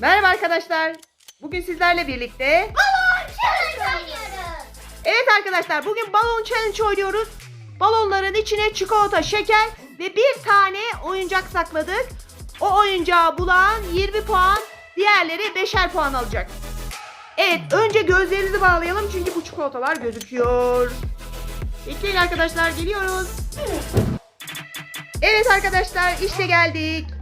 Merhaba arkadaşlar. Bugün sizlerle birlikte Balon challenge oynuyoruz. Evet arkadaşlar bugün balon challenge oynuyoruz. Balonların içine çikolata, şeker ve bir tane oyuncak sakladık. O oyuncağı bulan 20 puan, diğerleri 5'er puan alacak. Evet önce gözlerinizi bağlayalım çünkü bu çikolatalar gözüküyor. Bekleyin arkadaşlar geliyoruz. Evet arkadaşlar işte geldik.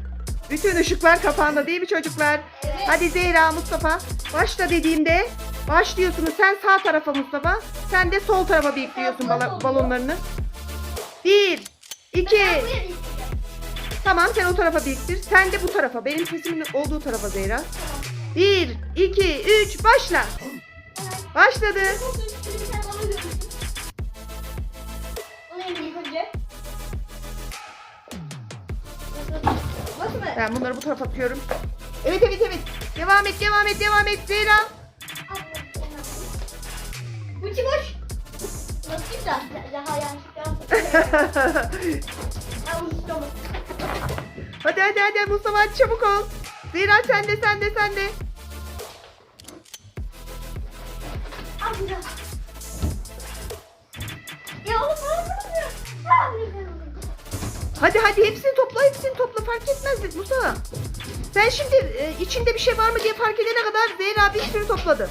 Bütün ışıklar kapandı değil mi çocuklar? Evet. Hadi Zehra, Mustafa başla dediğimde başlıyorsunuz. Sen sağ tarafa Mustafa, sen de sol tarafa biriktiriyorsun bala- balonlarını. Bir, iki, tamam sen o tarafa biriktir. Sen de bu tarafa, benim sesimin olduğu tarafa Zehra. Bir, iki, üç, başla. Başladı. Ben bunları bu tarafa atıyorum. Evet evet evet. Devam et, devam et, devam et Zehra. Bu boş. Nasıl güzel? Daha unuttum. hadi hadi hadi Mustafa hadi çabuk ol. Zehra sen de sen de sen de. Hadi hadi hepsini topla hepsini topla fark etmez Mustafa. Sen şimdi e, içinde bir şey var mı diye fark edene kadar Zehra bir sürü topladı.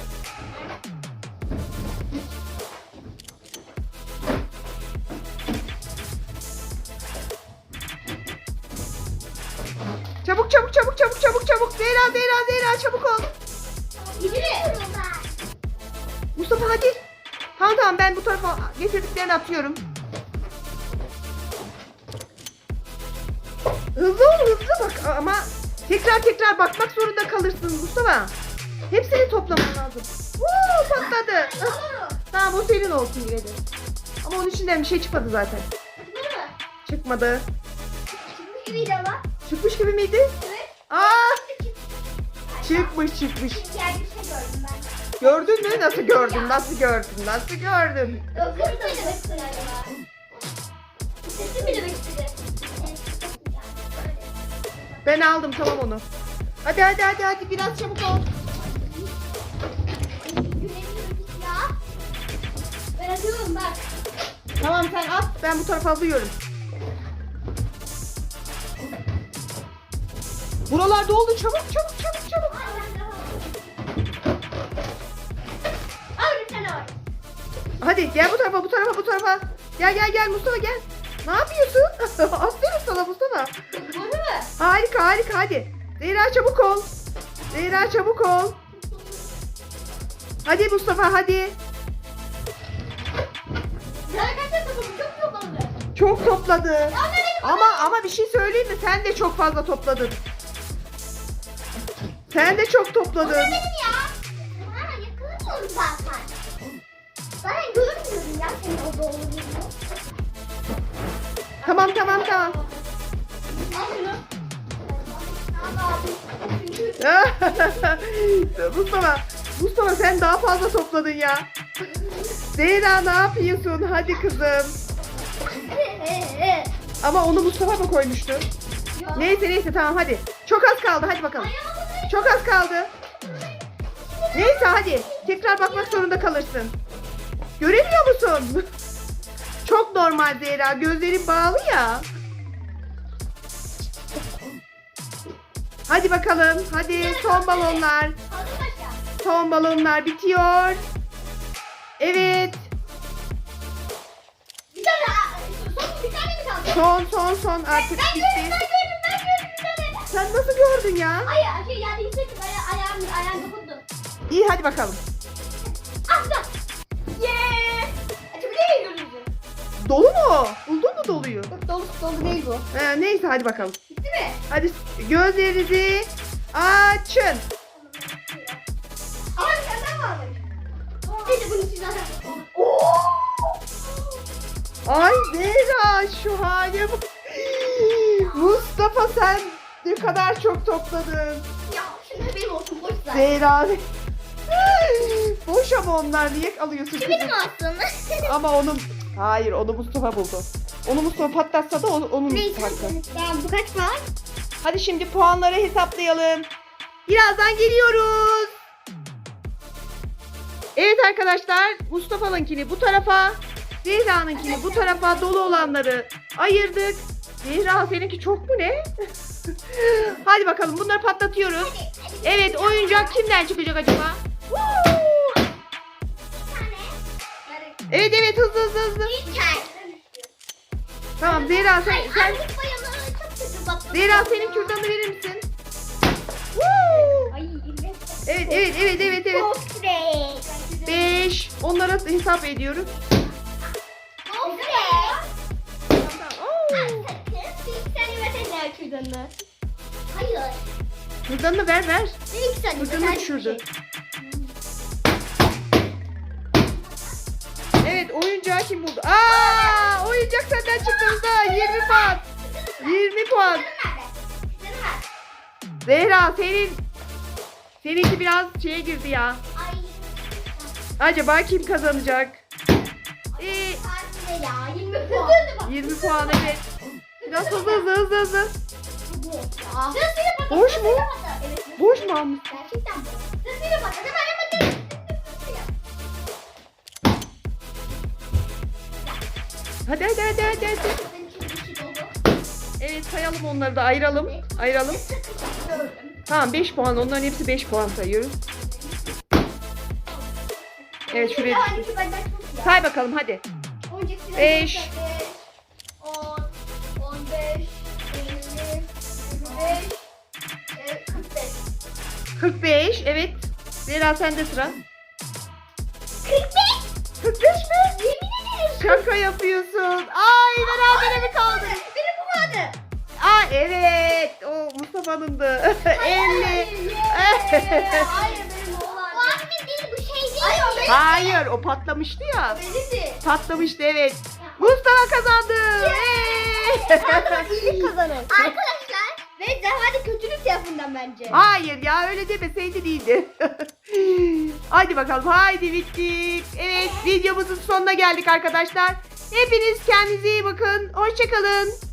Çabuk çabuk çabuk çabuk çabuk çabuk Zehra Zehra Zehra çabuk ol. Gidiyorum Mustafa hadi. Tamam tamam ben bu tarafa getirdiklerini atıyorum. Hızlı ol hızlı bak ama tekrar tekrar bakmak zorunda kalırsın Mustafa. Hepsini toplaman lazım. Woo, patladı. Tamam o senin olsun yine de. Ama onun içinden bir şey çıkmadı zaten. Çıkmadı. Şimdi gibiydi ama. Çıkmış gibi miydi? Evet. Aa çıkmış çıkmış. Yerde bir şey gördüm ben. Gördün mü? Nasıl gördün? Nasıl gördün? Nasıl gördün? Sesi mi demek istedi Ben aldım tamam onu. Hadi hadi hadi hadi biraz çabuk ol. Ben atıyorum bak. Tamam sen at ben bu tarafa alıyorum. Buralar doldu çabuk çabuk çabuk çabuk. Hadi gel bu tarafa bu tarafa bu tarafa. Gel gel gel Mustafa gel. Ne yapıyorsun? Aferin sana Mustafa. Harika harika hadi. Zehra çabuk ol. Zehra çabuk ol. Hadi Mustafa hadi. Kaç tane? Çok topladı. Ama ama bir şey söyleyeyim mi? Sen de çok fazla topladın. Sen de çok topladın. dedim ya? Ha yakalamıyorum zaten. Ben görmüyorum ya senin o doğru Tamam tamam tamam. Mustafa, Mustafa sen daha fazla topladın ya. Zehra ne yapıyorsun? Hadi kızım. Ama onu Mustafa mı koymuştu? Neyse neyse tamam hadi. Çok az kaldı hadi bakalım. Çok az kaldı. Neyse hadi. Tekrar bakmak zorunda kalırsın. Göremiyor musun? Çok normal Zehra. Gözlerin bağlı ya. Hadi bakalım. Hadi son balonlar. Son balonlar bitiyor. Evet. Bir tane son bir tane mi kaldı? Son son son artık Ben gördüm ben bitti. gördüm ben gördüm bir tane. Sen nasıl gördün ya? Ay şey yani hissettim aya, ayağım ayağım dokundu. İyi hadi bakalım. Ah güzel. Yeah. Açabiliyor muyum gözünüzü? Dolu mu? Buldun mu doluyu? Yok dolu dolu değil bu. Ee, neyse hadi bakalım. Bitti mi? Hadi gözlerinizi açın. Tane daha varmış. Neyse zaten. Oo. Ay Zehra şu hale bak. Mustafa sen ne kadar çok topladın. Ya şimdi benim olsun boş ver. Zehra. Boş ama onlar niye alıyorsun Şu benim olsun. Ama onun hayır onu Mustafa buldu. Onu Mustafa patlatsa da onu, onun Neyse. hakkı. Tamam bu kaç var? Hadi şimdi puanları hesaplayalım. Birazdan geliyoruz. Evet arkadaşlar Mustafa'nınkini bu tarafa, Zehra'nınkini bu tarafa dolu olanları ayırdık. Zehra seninki çok mu ne? Hadi bakalım bunları patlatıyoruz. Evet oyuncak kimden çıkacak acaba? Evet evet hızlı hızlı hızlı. Tamam Zehra sen, sen Zehra senin kürdanı verir misin? Woo! Evet evet evet evet evet. 5 onlara hesap ediyoruz. Oo. Hayır. Kürdanı ver ver. Bir iki saniye. Kürdanı düşürdü. Evet oyuncağı kim buldu? Aa 20 puan. Zehra senin seninki biraz şeye girdi ya. Acaba kim kazanacak? Ee, 20 puan evet. Biraz hızlı hızlı hızlı hızlı. Boş mu? Boş mu almış? Gerçekten bak. Hadi. Hadi hadi hadi hadi. Evet sayalım onları da ayıralım. Ayıralım. Tamam 5 puan onların hepsi 5 puan sayıyoruz. Evet şuraya düştü. Say bakalım hadi. Beş. 10, 15, 20, 25, 45. 45 evet. Zehra sende sıra. 45? 45 mi? Yemin ederim. Şaka yapıyorsun. Ay berabere mi kaldı? Vardı. Aa evet. O Mustafa'nındı. 50. Hayır benim vardı. Bu annemin değil bu şey değil. Hayır o benim. Hayır o patlamıştı ya. Benimdi. Patlamıştı evet. Mustafa kazandı. Hey! kazanır. Arkadaşlar ve hadi kötülük tarafından bence. Hayır ya öyle demeseydi iyiydi. Hadi bakalım haydi bittik. Evet videomuzun sonuna geldik arkadaşlar. Hepiniz kendinize iyi bakın. Hoşçakalın.